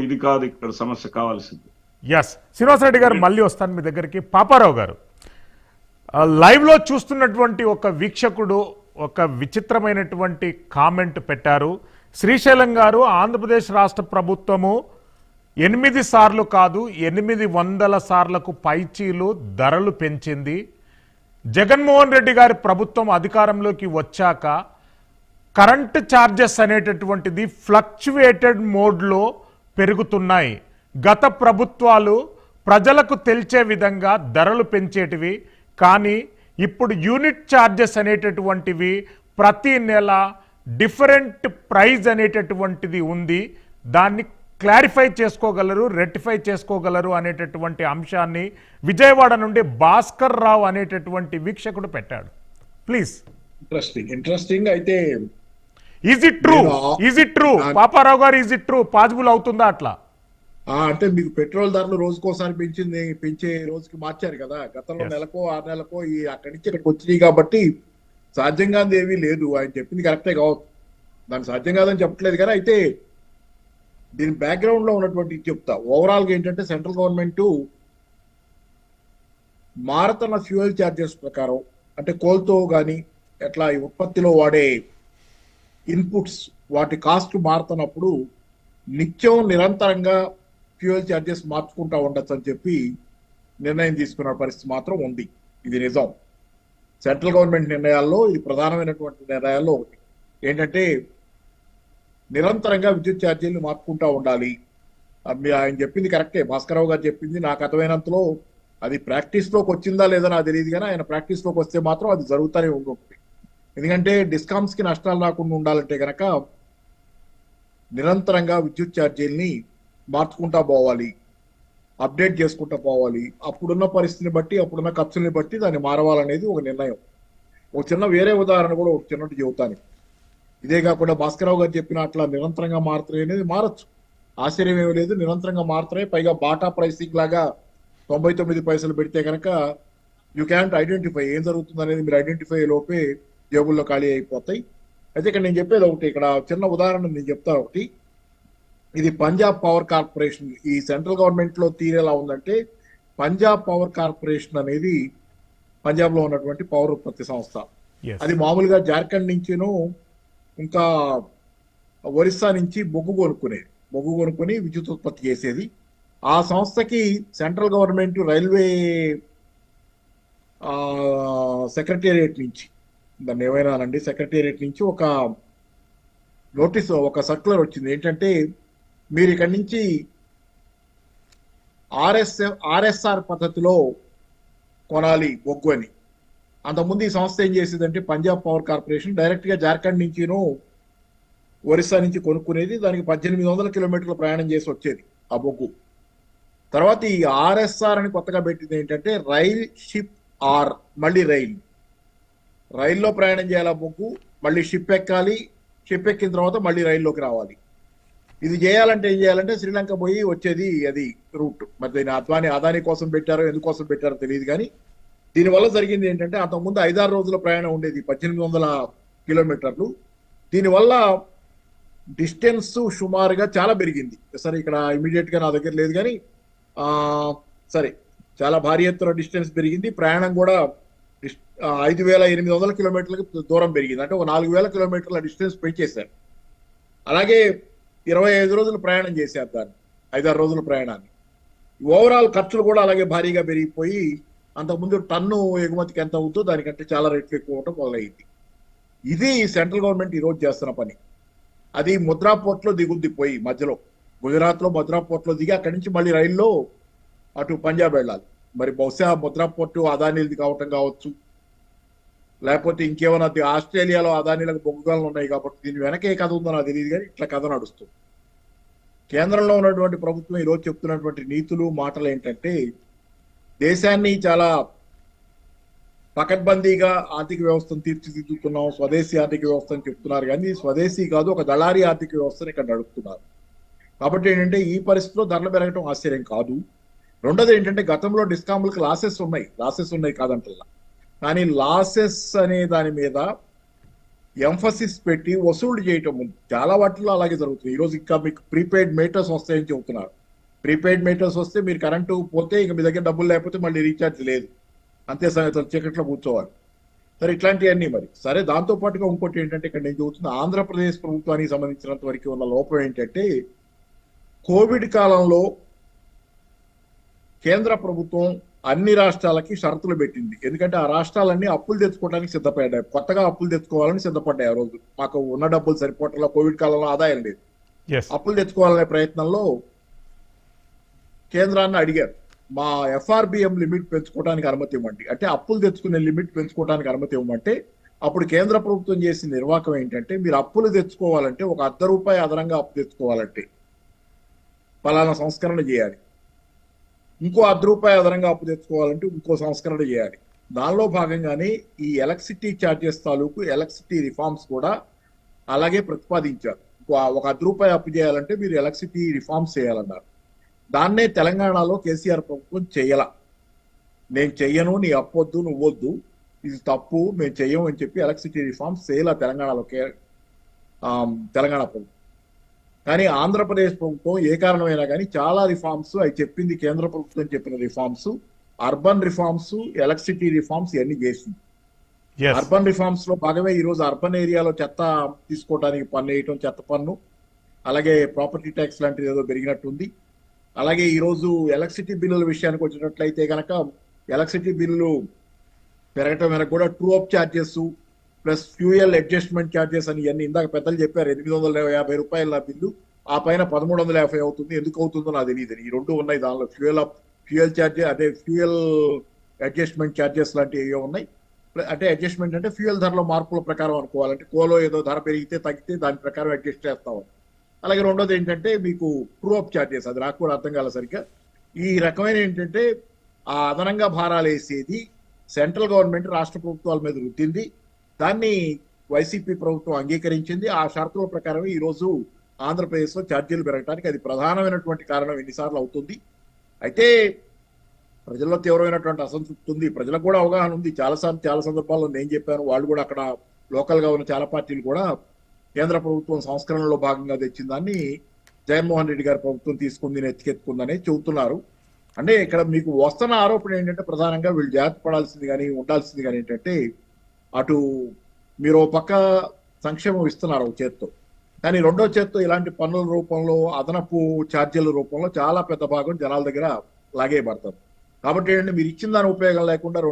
ఇది కాదు ఇక్కడ సమస్య కావాల్సింది. ఎస్ శ్రీనివాసరెడ్డి గారు మళ్ళీ వస్తాను మీ దగ్గరికి. పాపారావు గారు లైవ్లో చూస్తున్నటువంటి ఒక వీక్షకుడు ఒక విచిత్రమైనటువంటి కామెంట్ పెట్టారు. శ్రీశైలం గారు ఆంధ్రప్రదేశ్ రాష్ట్ర ప్రభుత్వము ఎనిమిది సార్లు కాదు ఎనిమిది వందల సార్లకు పైచీలు ధరలు పెంచింది. జగన్మోహన్ రెడ్డి గారి ప్రభుత్వం అధికారంలోకి వచ్చాక కరెంట్ ఛార్జెస్ అనేటటువంటిది ఫ్లక్చువేటెడ్ మోడ్లో పెరుగుతున్నాయి. గత ప్రభుత్వాలు ప్రజలకు తెలిసే విధంగా ధరలు పెంచేటివి కానీ ఇప్పుడు యూనిట్ ఛార్జెస్ అనేటటువంటివి ప్రతి నెల డిఫరెంట్ ప్రైజ్ అనేటటువంటిది ఉంది. దాన్ని క్లారిఫై చేసుకోగలరు రెక్టిఫై చేసుకోగలరు అనేటటువంటి అంశాన్ని విజయవాడ నుండి భాస్కర్ రావు అనేటటువంటి వీక్షకుడు పెట్టాడు. ప్లీజ్. ఇంట్రెస్టింగ్. ఇంట్రెస్టింగ్ అయితే is it true is it true Paparao గారు ఈజ్ ఇట్ ట్రూ పాసిబుల్ అవుతుందా అట్లా? అంటే మీకు పెట్రోల్ ధరలు రోజుకోసారి పెంచింది పెంచే రోజుకి మార్చారు కదా. గతంలో. నెలకో ఆరు నెలకో ఈ అక్కడి నుంచి ఇక్కడికి వచ్చినాయి కాబట్టి సాధ్యం కాదు ఏమీ లేదు. ఆయన చెప్పింది కరెక్టే కావచ్చు. దాని సాధ్యం కాదని చెప్పట్లేదు కానీ అయితే దీని బ్యాక్గ్రౌండ్లో ఉన్నటువంటి చెప్తా. ఓవరాల్గా ఏంటంటే సెంట్రల్ గవర్నమెంట్ మారుతున్న ఫ్యూయల్ ఛార్జెస్ ప్రకారం అంటే కోల్తో కానీ ఎట్లా ఈ ఉత్పత్తిలో వాడే ఇన్పుట్స్ వాటి కాస్ట్ మారుతున్నప్పుడు నిత్యం నిరంతరంగా ఫ్యూయల్ ఛార్జెస్ మార్చుకుంటా ఉండొచ్చు అని చెప్పి నిర్ణయం తీసుకున్న పరిస్థితి మాత్రం ఉంది. ఇది నిజం. సెంట్రల్ గవర్నమెంట్ నిర్ణయాల్లో ఇది ప్రధానమైనటువంటి నిర్ణయాల్లో ఒకటి. ఏంటంటే నిరంతరంగా విద్యుత్ ఛార్జీలు మార్చుకుంటా ఉండాలి. అది మీ- ఆయన చెప్పింది కరెక్టే భాస్కరరావు గారు చెప్పింది నాకు అర్థమైనంతలో అది ప్రాక్టీస్లోకి వచ్చిందా లేదా నాకు తెలియదు కానీ ఆయన ప్రాక్టీస్లోకి వస్తే మాత్రం అది జరుగుతూనే ఉంటుంది. ఎందుకంటే డిస్కామ్స్కి నష్టాలు రాకుండా ఉండాలంటే కనుక నిరంతరంగా విద్యుత్ ఛార్జీల్ని మార్చుకుంటా పోవాలి. అప్డేట్ చేసుకుంటా పోవాలి. అప్పుడున్న పరిస్థితిని బట్టి అప్పుడున్న ఖర్చుల్ని బట్టి దాన్ని మారవాలనేది ఒక నిర్ణయం. ఒక చిన్న వేరే ఉదాహరణ కూడా ఒక చిన్నట్టు చెబుతాను. ఇదే కాకుండా భాస్కరరావు గారు చెప్పిన అట్లా నిరంతరంగా మారుతాయి అనేది మారచ్చు. ఆశ్చర్యం ఏమీ లేదు. నిరంతరంగా మారుతాయి పైగా బాటా ప్రైసింగ్ లాగా తొంభై తొమ్మిది పైసలు పెడితే కనుక యూ క్యాంట్ ఐడెంటిఫై. ఏం జరుగుతుంది అనేది మీరు ఐడెంటిఫై లోపే జేబుల్లో ఖాళీ అయిపోతాయి. అయితే ఇక్కడ నేను చెప్పేది ఒకటి ఇక్కడ చిన్న ఉదాహరణ నేను చెప్తాను ఒకటి. ఇది పంజాబ్ పవర్ కార్పొరేషన్. ఈ సెంట్రల్ గవర్నమెంట్లో తీరేలా ఉందంటే పంజాబ్ పవర్ కార్పొరేషన్ అనేది పంజాబ్లో ఉన్నటువంటి పవర్ ఉత్పత్తి సంస్థ. అది మామూలుగా జార్ఖండ్ నుంచిను ఇంకా ఒరిస్సా నుంచి బొగ్గు కొనుక్కునేది బొగ్గు కొనుక్కొని విద్యుత్ ఉత్పత్తి చేసేది. ఆ సంస్థకి సెంట్రల్ గవర్నమెంట్ రైల్వే సెక్రటేరియట్ నుంచి దాన్ని ఏమైనానండి సెక్రటేరియట్ నుంచి ఒక నోటీస్ ఒక సర్క్యులర్ వచ్చింది. ఏంటంటే మీరు ఇక్కడి నుంచి ఆర్ఎస్ ఆర్ఎస్ఆర్ పద్ధతిలో కొనాలి బొగ్గు అని. అంతకుముందు ఈ సంస్థ ఏం చేసేదంటే పంజాబ్ పవర్ కార్పొరేషన్ డైరెక్ట్గా జార్ఖండ్ నుంచిను ఒరిస్సా నుంచి కొనుక్కునేది దానికి పద్దెనిమిది వందల కిలోమీటర్లు ప్రయాణం చేసి వచ్చేది ఆ బొగ్గు. తర్వాత ఈ ఆర్ఎస్ఆర్ అని కొత్తగా పెట్టింది ఏంటంటే రైల్ షిప్ ఆర్ మళ్ళీ రైల్. రైల్లో ప్రయాణం చేయాలి ఆ బొగ్గు మళ్ళీ షిప్ ఎక్కాలి షిప్ ఎక్కిన తర్వాత మళ్ళీ రైల్లోకి రావాలి. ఇది చేయాలంటే ఏం చేయాలంటే శ్రీలంక పోయి వచ్చేది అది రూట్. మరి దీని అద్వాని అదాని కోసం పెట్టారో ఎందుకోసం పెట్టారో తెలియదు కానీ దీనివల్ల జరిగింది ఏంటంటే అంతకుముందు ఐదారు రోజుల ప్రయాణం ఉండేది పద్దెనిమిది వందల కిలోమీటర్లు. దీనివల్ల డిస్టెన్స్ సుమారుగా చాలా పెరిగింది. సరే ఇక్కడ ఇమీడియట్గా నా దగ్గర లేదు కానీ సరే చాలా భారీ ఎత్తున డిస్టెన్స్ పెరిగింది. ప్రయాణం కూడా ఐదు వేల ఎనిమిది వందల కిలోమీటర్లకు దూరం పెరిగింది. అంటే ఒక నాలుగు వేల కిలోమీటర్ల డిస్టెన్స్ పెంచేశారు అలాగే ఇరవై ఐదు రోజులు ప్రయాణం చేశారు దాన్ని. ఐదారు రోజుల ప్రయాణాన్ని. ఓవరాల్ ఖర్చులు కూడా అలాగే భారీగా పెరిగిపోయి అంతకుముందు టన్ను ఎగుమతికి ఎంత అవుతుందో దానికంటే చాలా రేట్లు ఎక్కువ ఉండటం మొదలైంది. ఇది సెంట్రల్ గవర్నమెంట్ ఈ రోజు చేస్తున్న పని. అది ముద్రా పోర్ట్లో దిగుద్ది పోయి మధ్యలో. గుజరాత్లో ముద్రా పోర్ట్లో దిగి అక్కడి నుంచి మళ్ళీ రైల్లో అటు పంజాబ్ వెళ్ళాలి. మరి బహుశా ముద్రా పోర్టు అదానీది కావటం కావచ్చు లేకపోతే ఇంకేమైనా ఆస్ట్రేలియాలో అదానీలకు బొగ్గుగాలు ఉన్నాయి కాబట్టి దీని వెనక ఏ కథ ఉందో నాకు తెలియదు కానీ ఇట్లా కథ నడుస్తుంది. కేంద్రంలో ఉన్నటువంటి ప్రభుత్వం ఈ రోజు చెప్తున్నటువంటి నీతులు మాటలు ఏంటంటే దేశాన్ని చాలా పకడ్బందీగా ఆర్థిక వ్యవస్థను తీర్చిదిద్దుతున్నాం స్వదేశీ ఆర్థిక వ్యవస్థ అని చెప్తున్నారు కానీ స్వదేశీ కాదు ఒక దళారీ ఆర్థిక వ్యవస్థను ఇక్కడ నడుపుతున్నారు. కాబట్టి ఏంటంటే ఈ పరిస్థితిలో ధరలు పెరగడం ఆశ్చర్యం కాదు. రెండోది ఏంటంటే గతంలో డిస్కాములకు లాసెస్ ఉన్నాయి. లాసెస్ ఉన్నాయి కాదంటల్లా. కానీ లాసెస్ అనే దాని మీద ఎంఫసిస్ పెట్టి వసూలు చేయటం చాలా వాటిలో అలాగే జరుగుతుంది. ఈరోజు ఇంకా మీకు ప్రీపెయిడ్ మీటర్స్ వస్తాయని చెబుతున్నారు. ప్రీపెయిడ్ మీటర్స్ వస్తే మీరు కరెంటు పోతే ఇక మీ దగ్గర డబ్బులు లేకపోతే మళ్ళీ రీఛార్జ్ లేదు. అంతే సంగతి చీకట్లో కూర్చోవాలి. సరే ఇట్లాంటివన్నీ మరి. సరే దాంతోపాటుగా ఇంకోటి ఏంటంటే ఇక్కడ నేను చెబుతున్న ఆంధ్రప్రదేశ్ ప్రభుత్వానికి సంబంధించినంత వరకు ఉన్న లోపం ఏంటంటే కోవిడ్ కాలంలో కేంద్ర ప్రభుత్వం అన్ని రాష్ట్రాలకి షరతులు పెట్టింది. ఎందుకంటే ఆ రాష్ట్రాలన్నీ అప్పులు తెచ్చుకోవడానికి సిద్ధపడ్డాయి. కొత్తగా అప్పులు తెచ్చుకోవాలని సిద్ధపడ్డాయి ఆ రోజు. మాకు ఉన్న డబ్బులు సరిపోవట్ల కోవిడ్ కాలంలో ఆదాయం లేదు. అప్పులు తెచ్చుకోవాలనే ప్రయత్నంలో కేంద్రాన్ని అడిగారు. మా ఎఫ్ఆర్బిఎం లిమిట్ పెంచుకోవడానికి అనుమతి ఇవ్వండి. అంటే అప్పులు తెచ్చుకునే లిమిట్ పెంచుకోవడానికి అనుమతి ఇవ్వమంటే అప్పుడు కేంద్ర ప్రభుత్వం చేసిన నిర్వాహకం ఏంటంటే మీరు అప్పులు తెచ్చుకోవాలంటే ఒక అర్ధ రూపాయి అదనంగా అప్పు తెచ్చుకోవాలంటే. ఫలానా సంస్కరణ చేయాలి. ఇంకో అర్ధ రూపాయి అదనంగా అప్పు తెచ్చుకోవాలంటే ఇంకో సంస్కరణ చేయాలి. దానిలో భాగంగానే ఈ ఎలక్ట్రిసిటీ ఛార్జెస్ తాలూకు ఎలక్ట్రిసిటీ రిఫార్మ్స్ కూడా అలాగే ప్రతిపాదించారు. ఒక అర్ధ రూపాయి అప్పు చేయాలంటే మీరు ఎలక్ట్రిసిటీ రిఫార్మ్స్ చేయాలన్నారు. దాన్నే తెలంగాణలో కేసీఆర్ ప్రభుత్వం చెయ్యాల నేను చెయ్యను నీ అప్పొద్దు నువ్వు వద్దు. ఇది తప్పు మేము చెయ్యం అని చెప్పి ఎలక్ట్రిసిటీ రిఫార్మ్స్ చేయాల తెలంగాణలో కే- తెలంగాణ ప్రభుత్వం. కానీ ఆంధ్రప్రదేశ్ ప్రభుత్వం ఏ కారణమైనా కానీ చాలా రిఫార్మ్స్ అవి చెప్పింది కేంద్ర ప్రభుత్వం చెప్పిన reforms urban reforms electricity reforms ఇవన్నీ చేసింది. అర్బన్ రిఫార్మ్స్లో భాగమే ఈ రోజు అర్బన్ ఏరియాలో చెత్త తీసుకోవడానికి పన్ను వేయటం చెత్త పన్ను అలాగే ప్రాపర్టీ ట్యాక్స్ లాంటిది ఏదో పెరిగినట్టుంది. అలాగే ఈ రోజు ఎలక్ట్రిసిటీ బిల్లుల విషయానికి వచ్చినట్లయితే కనుక ఎలక్ట్రిసిటీ బిల్లులు పెరగటం వెనక కూడా true up charges plus fuel adjustment charges అని ఇవన్నీ ఇందాక పెద్దలు చెప్పారు. ఎనిమిది వందల యాభై రూపాయల నా బిల్లు. ఆ పైన పదమూడు వందల యాభై అవుతుంది. ఎందుకు అవుతుందో నాకు తెలియదు ఈ రెండు ఉన్నాయి దానిలో. ఫ్యూయల్ ఫ్యూయల్ ఛార్జెస్ అదే ఫ్యూయల్ అడ్జస్ట్మెంట్ ఛార్జెస్ లాంటివి ఏవో ఉన్నాయి. అంటే అడ్జస్ట్మెంట్ అంటే ఫ్యూయల్ ధరలో మార్పుల ప్రకారం అనుకోవాలంటే కోలో ఏదో ధర పెరిగితే తగ్గితే దాని ప్రకారం అడ్జస్ట్ చేస్తాం అలాగే రెండోది ఏంటంటే మీకు ప్రూఫ్ ఛార్జెస్ అది నాకు కూడా అర్థం కాల సరిగ్గా. ఈ రకమైన ఏంటంటే ఆ అదనంగా భారాలు వేసేది సెంట్రల్ గవర్నమెంట్ రాష్ట్ర ప్రభుత్వాల మీద రుద్దింది. దాన్ని వైసీపీ ప్రభుత్వం అంగీకరించింది. ఆ షరతుల ప్రకారం ఈరోజు ఆంధ్రప్రదేశ్లో ఛార్జీలు పెరగడానికి అది ప్రధానమైనటువంటి కారణం ఎన్నిసార్లు అవుతుంది. అయితే ప్రజల్లో తీవ్రమైనటువంటి అసంతృప్తి ఉంది. ప్రజలకు కూడా అవగాహన ఉంది. చాలా సార్లు చాలా సందర్భాల్లో నేను చెప్పాను వాళ్ళు కూడా అక్కడ లోకల్గా ఉన్న చాలా పార్టీలు కూడా కేంద్ర ప్రభుత్వం సంస్కరణలో భాగంగా తెచ్చిన దాన్ని జగన్మోహన్ రెడ్డి గారి ప్రభుత్వం తీసుకుంది ఎత్తికెత్తుకుందని చెబుతున్నారు. అంటే ఇక్కడ మీకు వస్తున్న ఆరోపణ ఏంటంటే ప్రధానంగా వీళ్ళు జాగ్రత్త పడాల్సింది కానీ ఉండాల్సింది కానీ ఏంటంటే అటు మీరు ఓ పక్క సంక్షేమం ఇస్తున్నారు ఒక చేత్తో. కానీ రెండో చేత్తో ఇలాంటి పన్నుల రూపంలో అదనపు ఛార్జీల రూపంలో చాలా పెద్ద భాగం జనాల దగ్గర లాగేయబడతారు. కాబట్టి ఏంటంటే మీరు ఇచ్చిన దాని ఉపయోగం లేకుండా